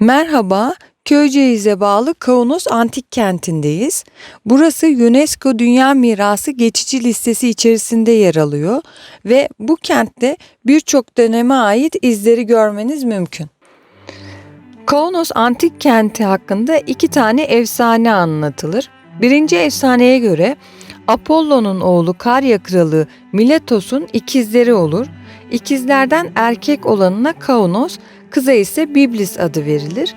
Merhaba, Köyceğiz'e bağlı Kaunos Antik Kenti'ndeyiz. Burası UNESCO Dünya Mirası geçici listesi içerisinde yer alıyor ve bu kentte birçok döneme ait izleri görmeniz mümkün. Kaunos Antik Kenti hakkında iki tane efsane anlatılır. Birinci efsaneye göre Apollon'un oğlu Karya Kralı Miletos'un ikizleri olur. İkizlerden erkek olanına Kaunos, kıza ise Biblis adı verilir.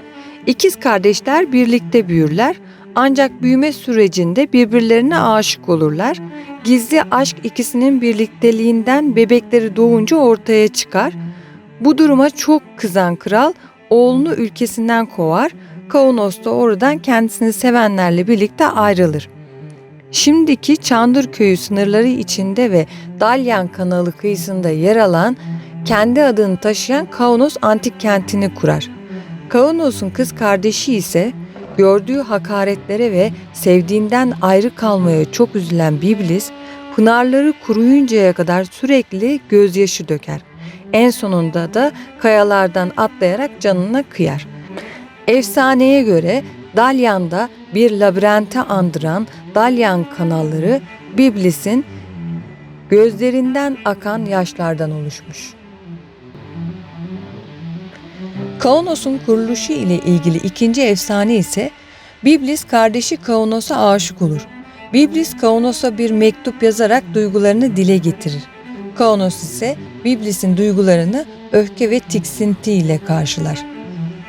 İkiz kardeşler birlikte büyürler ancak büyüme sürecinde birbirlerine aşık olurlar. Gizli aşk ikisinin birlikteliğinden bebekleri doğunca ortaya çıkar. Bu duruma çok kızan kral oğlunu ülkesinden kovar. Kaunos da oradan kendisini sevenlerle birlikte ayrılır. Şimdiki Çandır Köyü sınırları içinde ve Dalyan kanalı kıyısında yer alan kendi adını taşıyan Kaunos antik kentini kurar. Kaunos'un kız kardeşi ise gördüğü hakaretlere ve sevdiğinden ayrı kalmaya çok üzülen Biblis, pınarları kuruyuncaya kadar sürekli gözyaşı döker. En sonunda da kayalardan atlayarak canına kıyar. Efsaneye göre Dalyan'da bir labirente andıran Dalyan kanalları Biblis'in gözlerinden akan yaşlardan oluşmuş. Kaunos'un kuruluşu ile ilgili ikinci efsane ise Biblis kardeşi Kaunos'a aşık olur. Biblis Kaunos'a bir mektup yazarak duygularını dile getirir. Kaunos ise Biblis'in duygularını öfke ve tiksinti ile karşılar.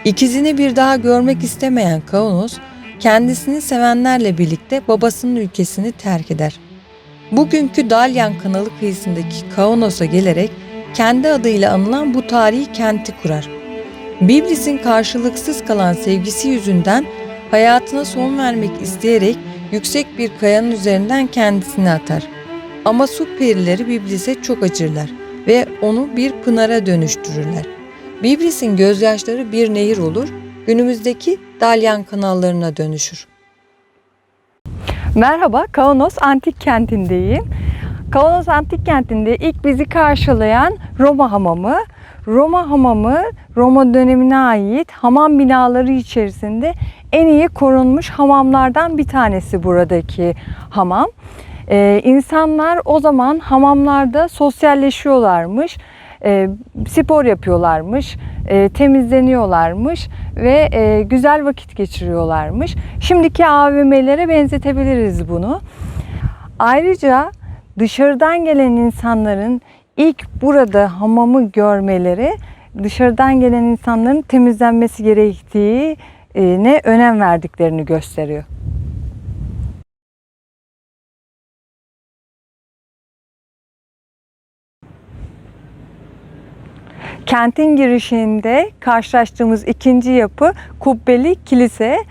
İkizini bir daha görmek istemeyen Kaunos, kendisini sevenlerle birlikte babasının ülkesini terk eder. Bugünkü Dalyan kanalı kıyısındaki Kaunos'a gelerek kendi adıyla anılan bu tarihi kenti kurar. Biblis'in karşılıksız kalan sevgisi yüzünden hayatına son vermek isteyerek yüksek bir kayanın üzerinden kendisini atar. Ama su perileri Biblis'e çok acırlar ve onu bir pınara dönüştürürler. Biblis'in gözyaşları bir nehir olur, günümüzdeki dalyan kanallarına dönüşür. Merhaba, Kaunos Antik Kenti'ndeyim. Kaunos Antik Kenti'nde ilk bizi karşılayan Roma Hamamı. Roma Hamamı, Roma dönemine ait hamam binaları içerisinde en iyi korunmuş hamamlardan bir tanesi buradaki hamam. Ee, insanlar o zaman hamamlarda sosyalleşiyorlarmış, e, spor yapıyorlarmış, e, temizleniyorlarmış ve e, güzel vakit geçiriyorlarmış. Şimdiki AVM'lere benzetebiliriz bunu. Ayrıca dışarıdan gelen insanların ilk burada hamamı görmeleri dışarıdan gelen insanların temizlenmesi gerektiğine önem verdiklerini gösteriyor. Kentin girişinde karşılaştığımız ikinci yapı kubbeli kilise.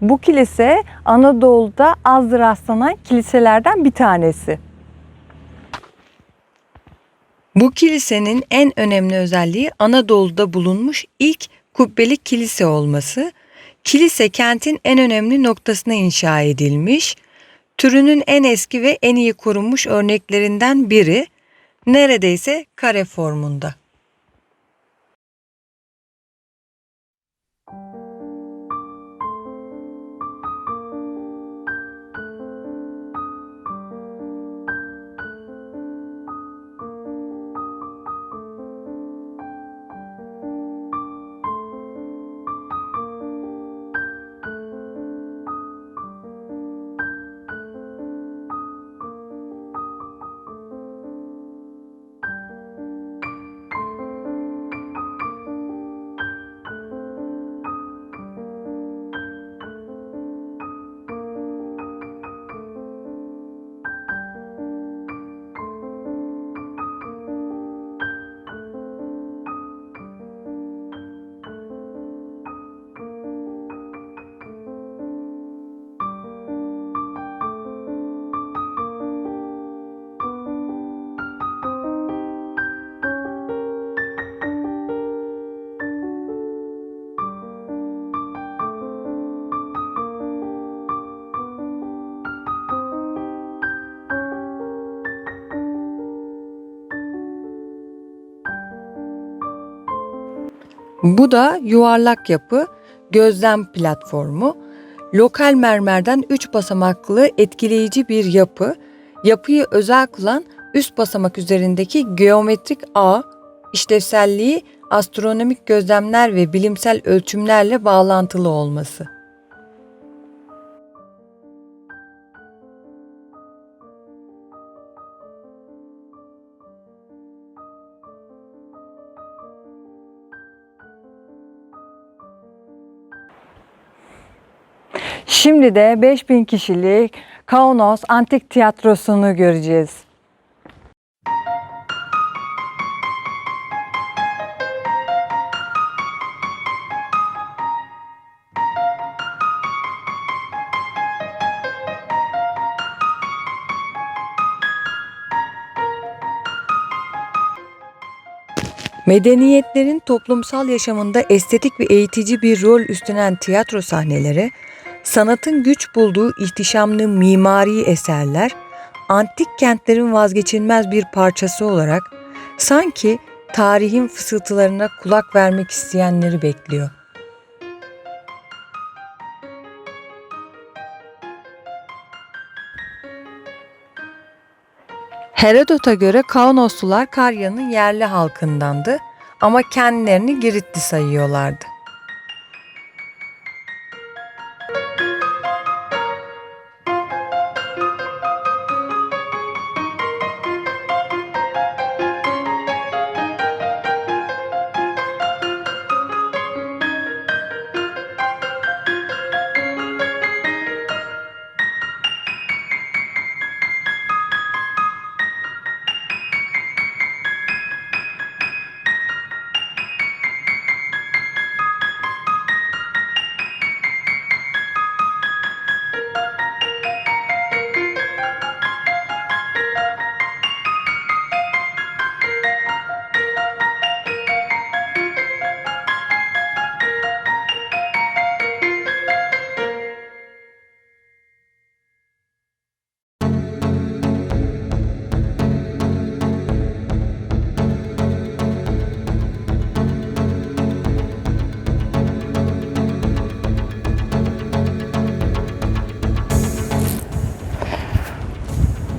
Bu kilise Anadolu'da az rastlanan kiliselerden bir tanesi. Bu kilisenin en önemli özelliği Anadolu'da bulunmuş ilk kubbeli kilise olması. Kilise kentin en önemli noktasına inşa edilmiş. Türünün en eski ve en iyi korunmuş örneklerinden biri. Neredeyse kare formunda. Bu da yuvarlak yapı. gözlem platformu, lokal mermerden 3 basamaklı etkileyici bir yapı, yapıyı özel kılan üst basamak üzerindeki geometrik ağ, işlevselliği astronomik gözlemler ve bilimsel ölçümlerle bağlantılı olması. Şimdi de 5000 kişilik Kaunos Antik Tiyatrosu'nu göreceğiz. Medeniyetlerin toplumsal yaşamında estetik ve eğitici bir rol üstlenen tiyatro sahneleri, sanatın güç bulduğu ihtişamlı mimari eserler, antik kentlerin vazgeçilmez bir parçası olarak sanki tarihin fısıltılarına kulak vermek isteyenleri bekliyor. Herodot'a göre Kaunoslular Karya'nın yerli halkındandı ama kendilerini Giritli sayıyorlardı.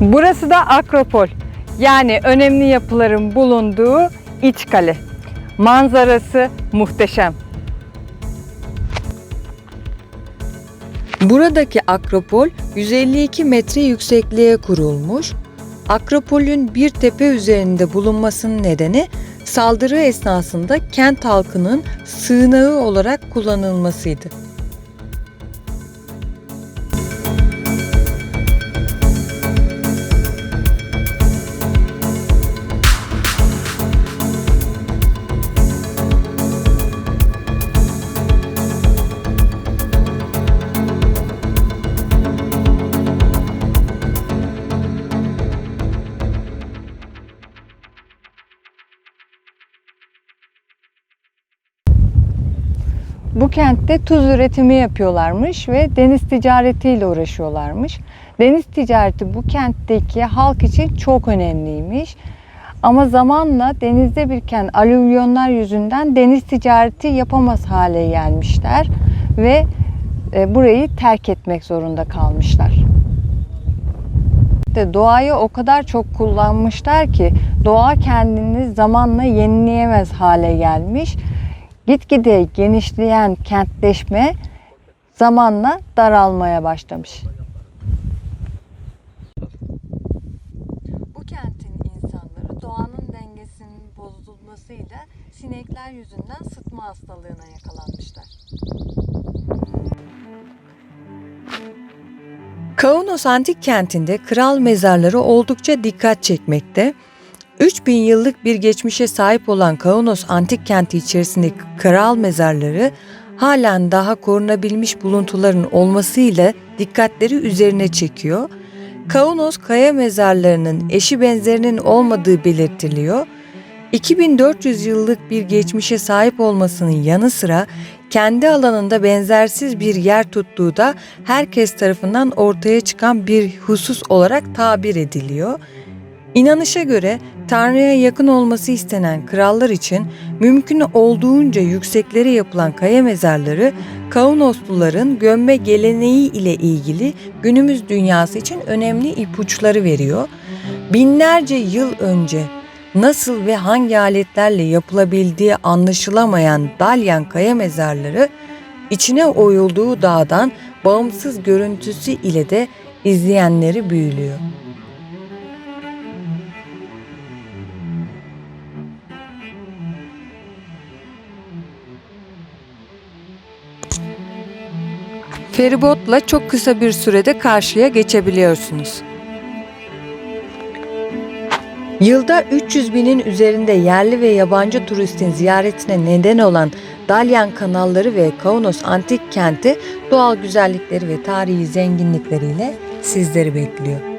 Burası da Akropol. Yani önemli yapıların bulunduğu iç kale. Manzarası muhteşem. Buradaki Akropol 152 metre yüksekliğe kurulmuş. Akropol'ün bir tepe üzerinde bulunmasının nedeni saldırı esnasında kent halkının sığınağı olarak kullanılmasıydı. Kentte tuz üretimi yapıyorlarmış ve deniz ticaretiyle uğraşıyorlarmış. Deniz ticareti bu kentteki halk için çok önemliymiş. Ama zamanla denizde biriken alüvyonlar yüzünden deniz ticareti yapamaz hale gelmişler ve e, burayı terk etmek zorunda kalmışlar. De doğayı o kadar çok kullanmışlar ki doğa kendini zamanla yenileyemez hale gelmiş. Gitgide genişleyen kentleşme zamanla daralmaya başlamış. Bu kentin insanları doğanın dengesinin bozulmasıyla sinekler yüzünden sıtma hastalığına yakalanmışlar. Kaunos antik kentinde kral mezarları oldukça dikkat çekmekte. 3000 yıllık bir geçmişe sahip olan Kaunos antik kenti içerisindeki kral mezarları halen daha korunabilmiş buluntuların olmasıyla dikkatleri üzerine çekiyor. Kaunos kaya mezarlarının eşi benzerinin olmadığı belirtiliyor. 2400 yıllık bir geçmişe sahip olmasının yanı sıra kendi alanında benzersiz bir yer tuttuğu da herkes tarafından ortaya çıkan bir husus olarak tabir ediliyor. İnanışa göre Tanrı'ya yakın olması istenen krallar için mümkün olduğunca yükseklere yapılan kaya mezarları Kaunosluların gömme geleneği ile ilgili günümüz dünyası için önemli ipuçları veriyor. Binlerce yıl önce nasıl ve hangi aletlerle yapılabildiği anlaşılamayan Dalyan kaya mezarları içine oyulduğu dağdan bağımsız görüntüsü ile de izleyenleri büyülüyor. Feribotla çok kısa bir sürede karşıya geçebiliyorsunuz. Yılda 300 binin üzerinde yerli ve yabancı turistin ziyaretine neden olan Dalyan kanalları ve Kaunos antik kenti doğal güzellikleri ve tarihi zenginlikleriyle sizleri bekliyor.